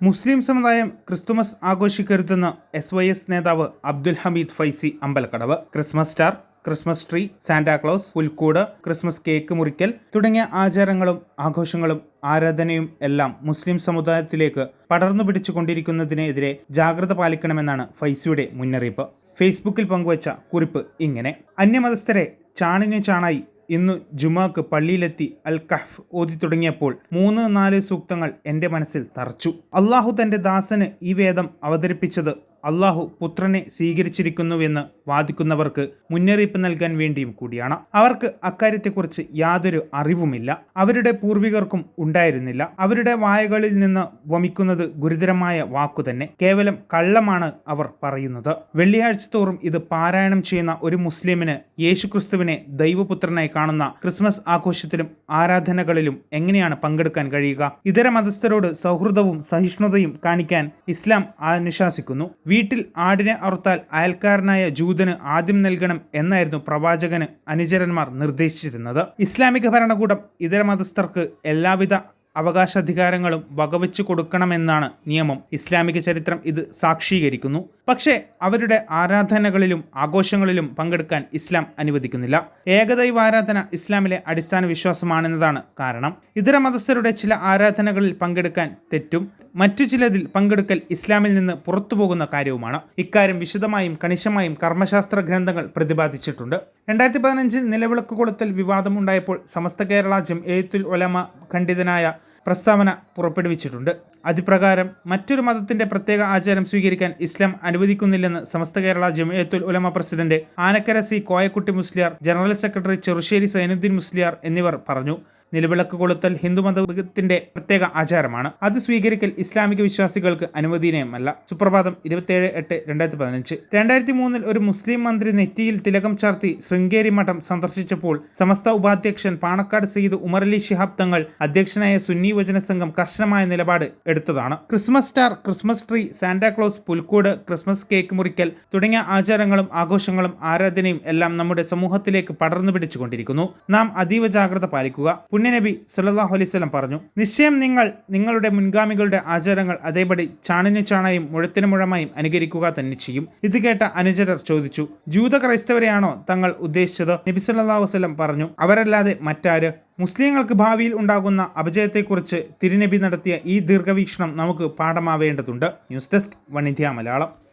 മുസ്ലിം സമുദായം ക്രിസ്തുമസ് ആഘോഷിക്കരുതെന്ന് S Y S നേതാവ് Abdul Hameed Faizi Ambalakkadavu Christmas star Christmas tree Santa Claus പുൽക്കൂട് Christmas cake മുറിക്കൽ തുടങ്ങിയ ആചാരങ്ങളും ആഘോഷങ്ങളും ആരാധനയും എല്ലാം മുസ്ലിം സമുദായത്തിലേക്ക് പടർന്നു പിടിച്ചുകൊണ്ടിരിക്കുന്നതിനെതിരെ ജാഗ്രത പാലിക്കണമെന്നാണ് ഫൈസിയുടെ മുന്നറിയിപ്പ്. ഫേസ്ബുക്കിൽ പങ്കുവച്ച കുറിപ്പ് ഇങ്ങനെ. അന്യമതസ്ഥരെ ചാണിന് ചാണായി ഇന്നു ജുമാക്ക് പള്ളിയിലെത്തി അൽ കഹ്ഫ് ഓതി തുടങ്ങിയപ്പോൾ മൂന്ന് നാല് സൂക്തങ്ങൾ എന്റെ മനസ്സിൽ തറച്ചു. അള്ളാഹു തന്റെ ദാസന് ഈ വേദം അവതരിപ്പിച്ചത് അള്ളാഹു പുത്രനെ സ്വീകരിച്ചിരിക്കുന്നുവെന്ന് വാദിക്കുന്നവർക്ക് മുന്നറിയിപ്പ് നൽകാൻ വേണ്ടിയും കൂടിയാണ്. അവർക്ക് അക്കാര്യത്തെക്കുറിച്ച് യാതൊരു അറിവുമില്ല. അവരുടെ പൂർവികർക്കും ഉണ്ടായിരുന്നില്ല. അവരുടെ വായകളിൽ നിന്ന് വമിക്കുന്നത് ഗുരുതരമായ വാക്കു തന്നെ. കേവലം കള്ളമാണ് അവർ പറയുന്നത്. വെള്ളിയാഴ്ച തോറും ഇത് പാരായണം ചെയ്യുന്ന ഒരു മുസ്ലിമിന് യേശുക്രിസ്തുവിനെ ദൈവപുത്രനായി കാണുന്ന ക്രിസ്മസ് ആഘോഷത്തിലും ആരാധനകളിലും എങ്ങനെയാണ് പങ്കെടുക്കാൻ കഴിയുക? ഇതര മതസ്ഥരോട് സൗഹൃദവും സഹിഷ്ണുതയും കാണിക്കാൻ ഇസ്ലാം അനുശാസിക്കുന്നു. വീട്ടിൽ ആടിനെ അറുത്താൽ അയൽക്കാരനായ ജൂതന് ആദ്യം നൽകണം എന്നായിരുന്നു പ്രവാചകന് അനുചരന്മാർ നിർദ്ദേശിച്ചിരുന്നത്. ഇസ്ലാമിക ഭരണകൂടം ഇതര മതസ്ഥർക്ക് എല്ലാവിധ അവകാശാധികാരങ്ങളും വകവെച്ചു കൊടുക്കണമെന്നാണ് നിയമം. ഇസ്ലാമിക ചരിത്രം ഇത് സാക്ഷീകരിക്കുന്നു. പക്ഷേ അവരുടെ ആരാധനകളിലും ആഘോഷങ്ങളിലും പങ്കെടുക്കാൻ ഇസ്ലാം അനുവദിക്കുന്നില്ല. ഏകദൈവ ആരാധന ഇസ്ലാമിലെ അടിസ്ഥാന വിശ്വാസമാണെന്നതാണ് കാരണം. ഇതര മതസ്ഥരുടെ ചില ആരാധനകളിൽ പങ്കെടുക്കാൻ തെറ്റും മറ്റു ചിലതിൽ പങ്കെടുക്കൽ ഇസ്ലാമിൽ നിന്ന് പുറത്തു പോകുന്ന കാര്യവുമാണ്. ഇക്കാര്യം വിശദമായും കണിശമായും കർമ്മശാസ്ത്ര ഗ്രന്ഥങ്ങൾ പ്രതിപാദിച്ചിട്ടുണ്ട്. രണ്ടായിരത്തി പതിനഞ്ചിൽ നിലവിളക്ക് കൊളുത്തൽ വിവാദമുണ്ടായപ്പോൾ സമസ്ത കേരള എഴുത്തുൽ ഒലമ ഖണ്ഡിതനായ പ്രസ്താവന പുറപ്പെടുവിച്ചിട്ടുണ്ട്. അതിപ്രകാരം മറ്റൊരു മതത്തിന്റെ പ്രത്യേക ആചാരം സ്വീകരിക്കാൻ ഇസ്ലാം അനുവദിക്കുന്നില്ലെന്ന് Samastha Kerala Jamiyyathul Ulama president Anakkara C Koyakutty Musliyar general secretary Cherussery Zainuddin Musliyar എന്നിവർ പറഞ്ഞു. നിലവിളക്ക് കൊളുത്തൽ ഹിന്ദുമതത്തിന്റെ പ്രത്യേക ആചാരമാണ്. അത് സ്വീകരിക്കൽ ഇസ്ലാമിക വിശ്വാസികൾക്ക് അനുവദനീയമല്ല. സുപ്രഭാതം ഇരുപത്തിയേഴ് എട്ട് രണ്ടായിരത്തി പതിനഞ്ച് രണ്ടായിരത്തി മൂന്നിൽ ഒരു മുസ്ലിം മന്ത്രി നെറ്റിയിൽ തിലകം ചാർത്തി ശൃംഗേരി മഠം സന്ദർശിച്ചപ്പോൾ സമസ്ത ഉപാധ്യക്ഷൻ പാണക്കാട് സയ്യിദ് ഉമർലി ശിഹാബ് തങ്ങൾ അധ്യക്ഷനായ സുന്നി വചന സംഘം കർശനമായ നിലപാട് എടുത്തതാണ്. Christmas star Christmas tree Santa Claus പുൽക്കൂട് ക്രിസ്മസ് കേക്ക് മുറിക്കൽ തുടങ്ങിയ ആചാരങ്ങളും ആഘോഷങ്ങളും ആരാധനയും എല്ലാം നമ്മുടെ സമൂഹത്തിലേക്ക് പടർന്നു പിടിച്ചുകൊണ്ടിരിക്കുന്നു. നാം അതീവ ജാഗ്രത പാലിക്കുക. പുണ്യനബി സുല്ലാഹു അലൈവലം പറഞ്ഞു നിശ്ചയം നിങ്ങൾ നിങ്ങളുടെ മുൻഗാമികളുടെ ആചാരങ്ങൾ അതേപടി ചാണിന് ചാണയും മുഴത്തിന് മുഴമായും അനുകരിക്കുക തന്നെ ചെയ്യും. ഇത് കേട്ട അനുചരർ ചോദിച്ചു ജൂത ക്രൈസ്തവരെയാണോ തങ്ങൾ ഉദ്ദേശിച്ചത്? നബി സുല്ലാഹു വസ്ലം പറഞ്ഞു അവരല്ലാതെ മറ്റാര്? മുസ്ലിങ്ങൾക്ക് ഭാവിയിൽ ഉണ്ടാകുന്ന അപജയത്തെക്കുറിച്ച് തിരുനബി നടത്തിയ ഈ ദീർഘവീക്ഷണം നമുക്ക് പാഠമാവേണ്ടതുണ്ട്. News desk India Malayalam.